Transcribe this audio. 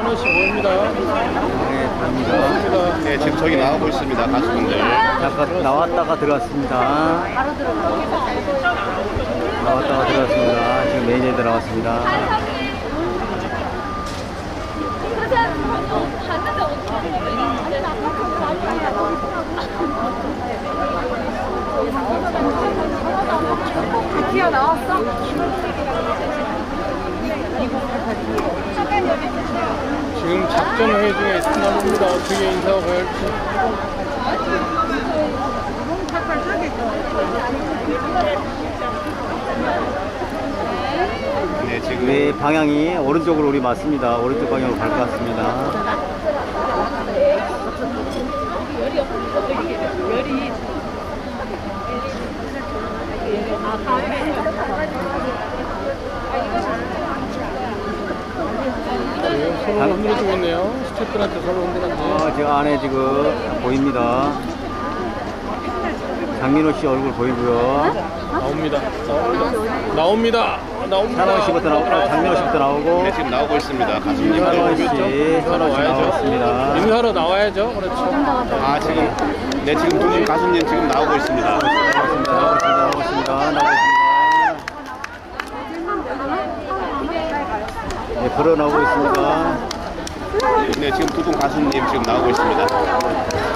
하나씩 모입니다. 네, 갑니다. 네, 지금 저기 나오고 있습니다. 가수분들. 잠깐 나왔다가 들어왔습니다. 나왔다가 들어왔습니다. 지금 매니저들 나왔습니다. 기어 나왔어? 지금 작전 회의 중에 있나 봅니다. 어떻게 인사하고 할지. 네, 지금 네, 방향이 오른쪽으로 우리 맞습니다. 오른쪽 방향으로 갈 것 같습니다. 네, 서로 흔들어 주고 있네요. 스태프들한테 서로 흔들었네. 어, 지금 안에 지금 보입니다. 장민호 씨 얼굴 보이고요. 나옵니다. 나옵니다. 나옵니다. 나옵니다. 씨부터 나오고, 아, 장민호 씨부터 나오고, 네, 지금 나오고 있습니다. 가수님들. 찬원 씨, 찬원 씨 와야죠. 나왔습니다. 인사하러 나와야죠. 그렇죠. 아, 지금 네, 지금 두 분 가수님 지금 나오고 있습니다. 나오고 있습니다. 나오고 있습니다. 나오고 있습니다. 걸어 나오고 있습니다. 네, 지금 두 분 가수님 지금 나오고 있습니다.